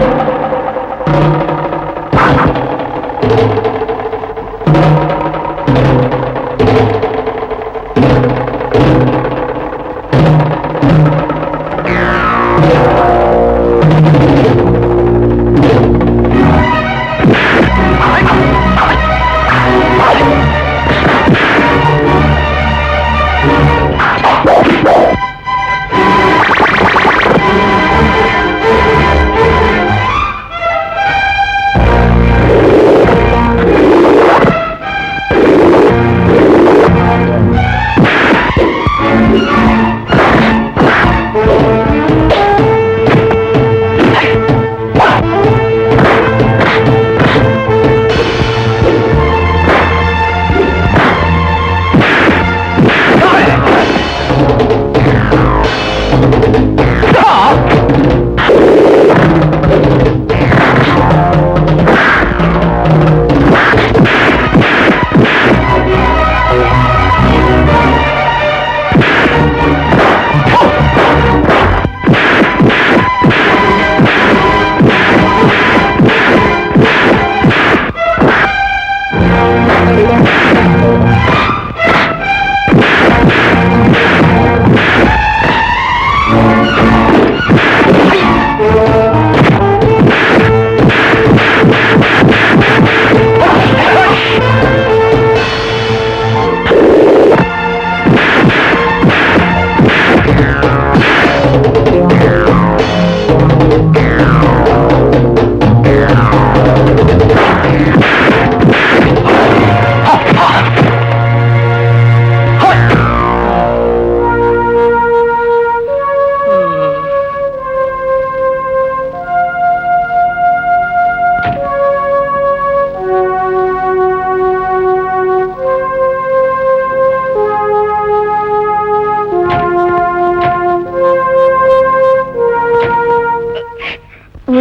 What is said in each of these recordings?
Thank you.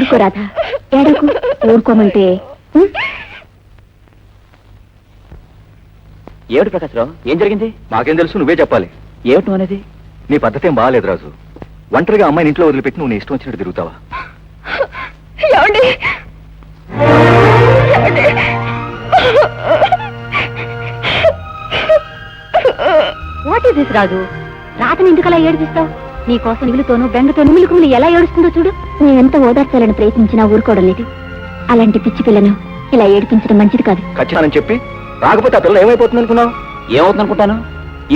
ఊరుకో రాధా ఏడకు? ఊరుకోమంటే? ఏమిటి ప్రకాశ్రావు? ఏం జరిగింది? మాకేం తెలుసు నువ్వే చెప్పాలి. ఏమిటి అనేది? నీ పద్ధతి ఏం బాగాలేదు రాజు. ఒంటరిగా అమ్మాయిని ఇంట్లో వదిలిపెట్టి నువ్వు నీ ఇష్టం వచ్చినట్టు తిరుగుతావా? What is this Raju? రాతని ఎందుకలా ఏడిపిస్తావు? నీ కోసం నిగులుతోనూ బెంగతోనూ మిలుకుములు ఎలా ఏడుస్తుందో చూడు. నేనెంత ఓదార్చాలని ప్రయత్నించినా ఊరుకోవడం లేదు. అలాంటి పిచ్చి పిల్లను ఇలా ఏడిపించడం మంచిది కాదు. ఖచ్చితంగా చెప్పి రాకపోతే ఆ పిల్ల ఏమైపోతుంది అనుకున్నావు? ఏమవుతుంది అనుకుంటాను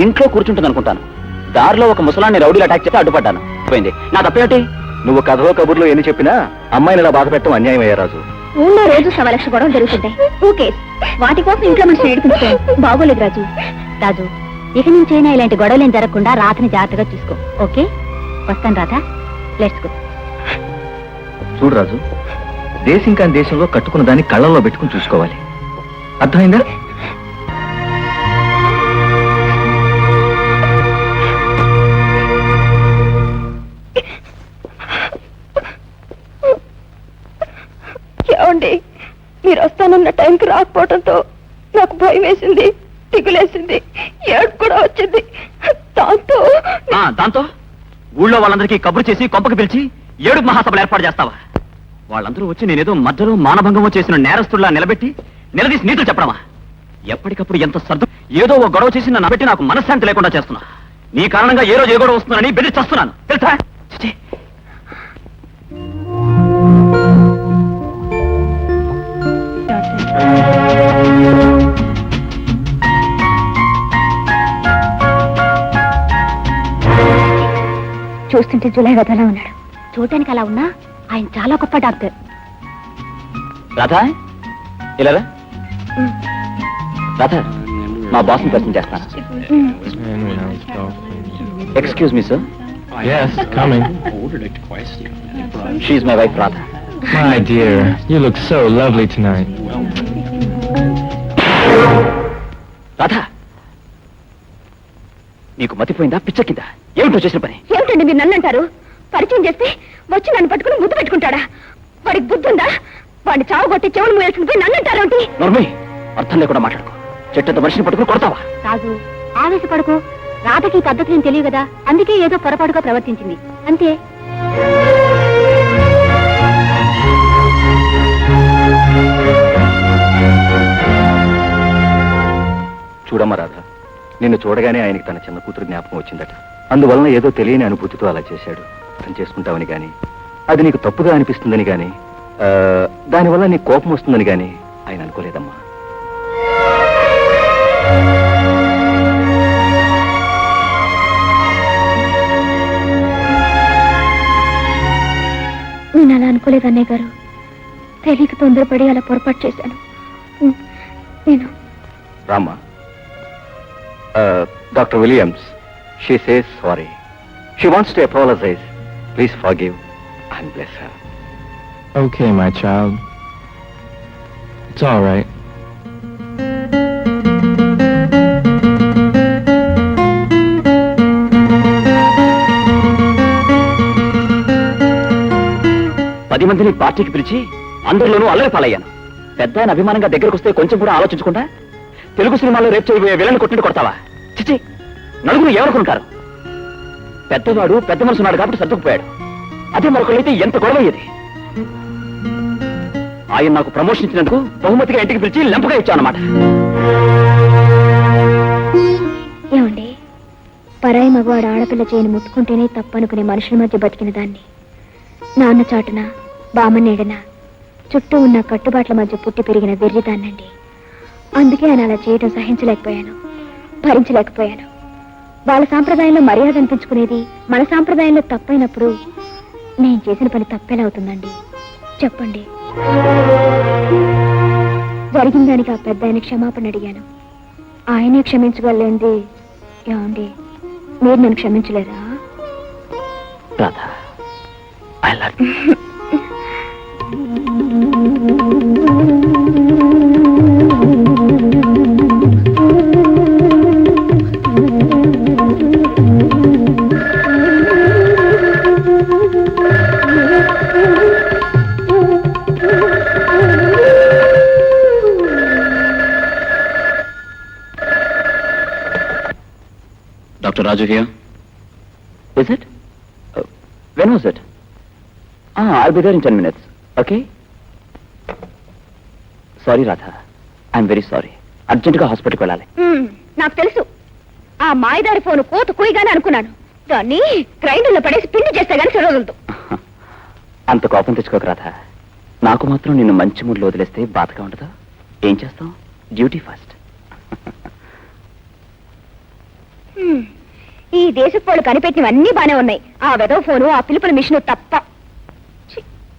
ఇంట్లో కూర్చుంటుంది అనుకుంటాను దారిలో ఒక ముసలాన్ని రౌడీలు అటాక్ చేస్తే అడ్డుపడ్డాను. పోయింది. నా తప్పేమిటి? నువ్వు కథలో కబుర్లో ఎన్ని చెప్పినా అమ్మాయిని ఇలా బాధ పెట్టడం అన్యాయం అయ్యా రాజు. ఊళ్ళో రోజు సవా లక్ష గొడవలు జరుగుతుంటాయి. ఓకే. వాటి కోసం ఇంట్లో మనిషిని ఏడిపించుకో. బాగోలేదు రాజు. రాజు ఇక నుంచైనా ఇలాంటి గొడవలేం జరగకుండా రాతని జాగ్రత్తగా చూసుకో ఓకే? వస్తాను రాధా. లెట్స్ గో చూడు రాజు దేశం కాని దేశంలో కట్టుకున్న దాన్ని కళ్ళల్లో పెట్టుకుని చూసుకోవాలి. అర్థమైందా? ఏమండి మీరు వస్తానన్న టైంకి రాకపోవడంతో నాకు భయం వేసింది దిగులేసింది. ఏడు కూడా వచ్చింది. దాంతో దాంతో? ఊళ్ళో వాళ్ళందరికీ కబురు చేసి కొంపకి పిలిచి ఏడు మహాసభలు ఏర్పాటు చేస్తావా? వాళ్ళందరూ వచ్చి నేనేదో మధ్యలో మానభంగమో చేసిన నేరస్తుల్లా నిలబెట్టి నిలదీసి నీతులు చెప్పడమా? ఎప్పటికప్పుడు ఎంత సర్దు ఏదో ఒక గొడవ చేసి నన్ను పెట్టి నాకు మనశ్శాంతి లేకుండా చేస్తున్నా. నీ కారణంగా ఏ రోజు ఏ గొడవ వస్తుందని బెదిరిస్తున్నాను తెలుసా? చూస్తుంటే జులై గదలా ఉన్నాడు. చూడటానికి అలా ఉన్నా ఆయన చాలా గొప్ప డాక్టర్. రాధా? ఇలా రా. రాధా మా బాస్ని పరిచయం చేస్తాను. Excuse me sir Yes, coming. She is my wife Radha My dear, you look so lovely tonight. Radha నీకు మతిపోయిందా? పిచ్చెక్కిందా? ఏమిటో చేసిన పని? ఏమిటండి మీరు నన్ను అంటారు పరిచయం చేస్తే వచ్చి నన్ను పట్టుకుని ముద్దు పెట్టుకుంటాడా? వాడికి బుద్ధి ఉందా? వాడిని చావు కొట్టి చెవులు మూయాల్సింది నన్ను అంటారు నర్మి అర్థం లేకుండా మాట్లాడుకో. చెట్టు మనిషిని పట్టుకుని కొడతావా? రాజు ఆవేశపడకు. రాధకి పద్ధతి ఏం తెలియదు కదా? అందుకే ఏదో పొరపాటుగా ప్రవర్తించింది. అంతే. చూడమ్మా రాధ నిన్ను చూడగానే ఆయనకి తన చిన్న కూతురు జ్ఞాపకం వచ్చిందట. అందువలన ఏదో తెలియని అనుభూతితో అలా చేశాడు. అర్థం చేసుకుంటావని గాని అది నీకు తప్పుగా అనిపిస్తుందని ఆ, దానివల్ల నీకు కోపం వస్తుందని గాని ఆయన అనుకోలేదమ్మా. నేను అలా అనుకోలేదు అన్నయ్య గారు. తెలియక తొందరపడి అలా పొరపాటు చేశాను. నేను రామ్మా. Doctor Williams. She says sorry she wants to apologise please forgive and bless her Okay, my child. It's all right. పది మందిని పార్టీకి పిలిచి అందరిలోనూ అల్లరి పాలయ్యాను. పెద్ద ఆయన అభిమానంగా దగ్గరకు వస్తే కొంచెం కూడా ఆలోచించకుండా తెలుగు సినిమాలో రేపు చేయబోయే విలన్ కొట్టినట్టు కొడతావా? చిచి నలుగురు ఎవరుకుంటారు పెద్దవాడు పెద్ద మనసున్నాడు కాబట్టి సర్దుకుపోయాడు. అదే మరొకళ్ళైతే ఎంత గొడవయ్యేది ఆయన నాకు ప్రమోషన్ ఇచ్చినందుకు బహుమతిగా ఇంటికి పిలిచి లెంపగా ఇచ్చానమాట ఏమండి? పరాయి మగవాడు ఆడపిల్ల చేయని ముట్టుకుంటేనే తప్పనుకునే మనుషుల మధ్య బతికిన దాన్ని. నాన్న చాటున బామ్మ నీడన చుట్టూ ఉన్న కట్టుబాట్ల మధ్య పుట్టి పెరిగిన వెర్రిదాన్నండి అందుకే ఆయన అలా చేయడం సహించలేకపోయాను భరించలేకపోయాను. వాళ్ళ సాంప్రదాయంలో మర్యాద అనిపించుకునేది మన సాంప్రదాయంలో తప్పైనప్పుడు నేను చేసిన పని తప్పేలా అవుతుందండి. చెప్పండి. జరిగిన దానికి ఆ పెద్ద ఆయన క్షమాపణ అడిగాను. ఆయనే క్షమించగలేంది ఏమండి? మీరు నన్ను క్షమించలేరా? Radha I love Dr. Raju here. Is it? Uh, when was it? Ah, I'll be there in 10 minutes. Okay? Sorry Radha I'm very sorry అర్జెంటుగా హాస్పిటల్కి వెళ్ళాలి నాకు తెలుసు ఆ మాయదారి ఫోన్ కోత కుయిగానే అనుకున్నాను దాన్ని గ్రైండర్లో పడేసి పిండి చేస్తే గానీ సరవదు అంత కోపం తెచ్చుకోక రాధా నాకు మాత్రం నిన్ను మంచి మూడ్లో వదిలేస్తే బాధగా ఉండదా ఏం చేస్తాం డ్యూటీ ఫస్ట్ ఈ దేశపు వాళ్ళు కనిపెట్టినవన్నీ బానే ఉన్నాయి. ఆ వెదవ ఫోను ఆ పిలుపుల మిషన్ తప్ప.